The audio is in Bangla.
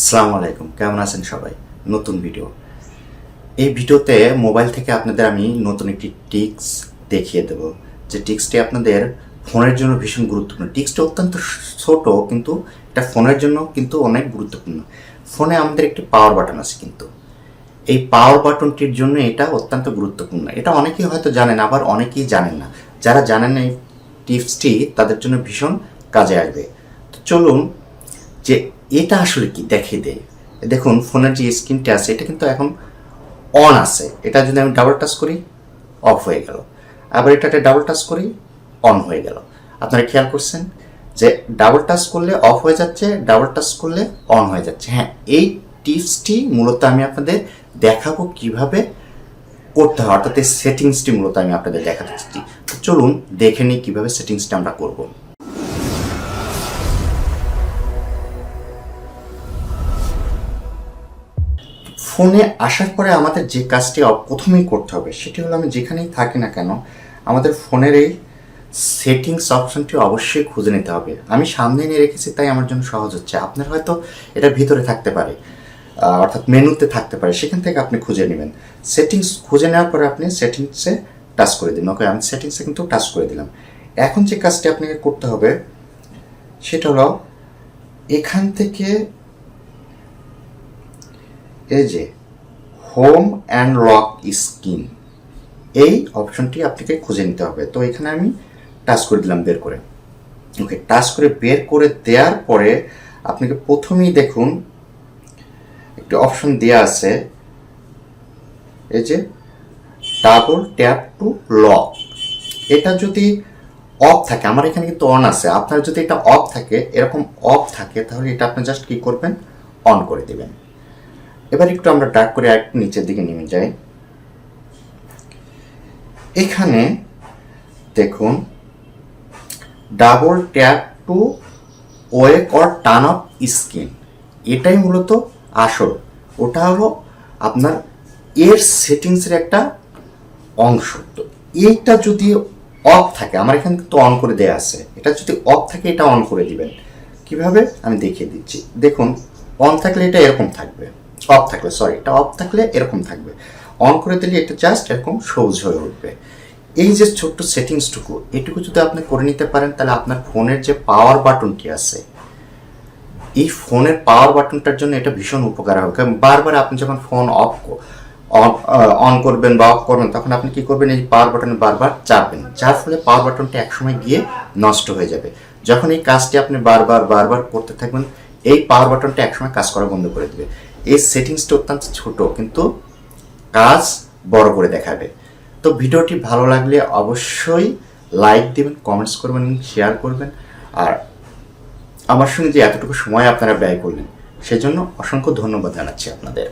আসসালামু আলাইকুম। কেমন আছেন সবাই? নতুন ভিডিও। এই ভিডিওতে মোবাইল থেকে আপনাদের আমি নতুন একটি টিক্স দেখিয়ে দেব। যে টিক্সটি আপনাদের ফোনের জন্য ভীষণ গুরুত্বপূর্ণ। টিক্সটি অত্যন্ত ছোট, কিন্তু এটা ফোনের জন্য কিন্তু অনেক গুরুত্বপূর্ণ। ফোনে আমাদের একটি পাওয়ার বাটন আছে কিন্তু। এই পাওয়ার বাটনটির জন্য এটা অত্যন্ত গুরুত্বপূর্ণ। এটা অনেকেই হয়তো জানেন, আবার অনেকেই জানেন না। যারা জানেন এই টিপসটি, তাদের জন্য ভীষণ কাজে আসবে। তো চলুন যে এটা আসলে কি? দেখিয়ে দেয় দেখুন, ফোনের যে স্ক্রিনটা আছে, এটা কিন্তু এখন অন আছে। এটা যদি আমি ডাবল টাচ করি অফ হয়ে গেল। আবার এটাতে ডাবল টাচ করি অন হয়ে গেল। আপনারা খেয়াল করছেন যে ডাবল টাচ করলে অফ হয়ে যাচ্ছে ডাবল টাচ করলে অন হয়ে যাচ্ছে। হ্যাঁ এই টিপসটি মূলত আমি আপনাদের দেখাবো কীভাবে করতে হয়। অর্থাৎ এই সেটিংসটি মূলত আমি আপনাদের দেখাতে চাচ্ছি। চলুন দেখে নিই কীভাবে সেটিংসটা আমরা করব। ফোনে আসার পরে আমাদের যে কাজটি প্রথমেই করতে হবে, সেটি হলো আমি যেখানেই থাকি না কেন, আমাদের ফোনের এই সেটিংস অপশনটি অবশ্যই খুঁজে নিতে হবে। আমি সামনে নিয়ে রেখেছি, তাই আমার জন্য সহজ হচ্ছে। আপনার হয়তো এটা ভিতরে থাকতে পারে অর্থাৎ মেনুতে থাকতে পারে, সেখান থেকে আপনি খুঁজে নেবেন। সেটিংস খুঁজে নেওয়ার পরে আপনি সেটিংসে টাচ করে দিন ওকে, আমি সেটিংসে কিন্তু টাচ করে দিলাম। এখন যে কাজটি আপনাকে করতে হবে, সেটা হলো এখান থেকে এই যে হোম অ্যান্ড লক স্ক্রিন এই অপশনটি আপনাকে খুঁজে নিতে হবে। তো এখানে আমি টাচ করে দিলাম, বের করে। ওকে টাচ করে বের করে দেওয়ার পরে আপনাকে প্রথমেই দেখুন, একটি অপশন দেওয়া আছে। এই যে ডাবল ট্যাপ টু লক এটা যদি অফ থাকে, আমার এখানে কিন্তু অন আছে। আপনার যদি এটা অফ থাকে, এরকম অফ থাকে, তাহলে এটা আপনি জাস্ট কি করবেন? অন করে দিবেন। এবার একটু আমরা ডাক করে একটু নিচের দিকে নেমে যাই। এখানে দেখুন double tap to wake or turn off screen এটাই মূলত আসল। ওটা হলো আপনার এর সেটিংসের একটা অংশ। তো এইটা যদি অফ থাকে, আমার এখানে কিন্তু অন করে দেয়া আছে। এটা যদি অফ থাকে, এটা অন করে দিবেন। কীভাবে? আমি দেখিয়ে দিচ্ছি। দেখুন অন থাকলে এটা এরকম থাকবে। অফ থাকলে সরি এটা অফ থাকলে এরকম থাকবে। অন করে দিলে এটা জাস্ট এরকম সবুজ হয়ে উঠবে। এই যে ছোট্ট সেটিংসটুকু এটুকু যদি আপনি করে নিতে পারেন, তাহলে আপনার ফোনের যে পাওয়ার বাটনটি আছে, এই ফোনের পাওয়ার বাটনটার জন্য এটা ভীষণ উপকার হবে। কারণ বারবার আপনি যখন ফোন অফ অন করবেন বা অফ করবেন, তখন আপনি কি করবেন, এই পাওয়ার বাটনে বারবার চাপবেন, যার ফলে পাওয়ার বাটনটা একসময় গিয়ে নষ্ট হয়ে যাবে। যখন এই কাজটি আপনি বারবার বারবার করতে থাকবেন, এই পাওয়ার বাটনটা একসময় কাজ করা বন্ধ করে দেবে। এই সেটিংসটা অত্যন্ত ছোট, কিন্তু কাজ বড় করে দেখাবে। তো ভিডিওটি ভালো লাগলে অবশ্যই লাইক দেবেন কমেন্টস করবেন শেয়ার করবেন। আর আমার সঙ্গে যে এতটুকু সময় আপনারা ব্যয় করলেন, সেজন্য অসংখ্য ধন্যবাদ জানাচ্ছি আপনাদের।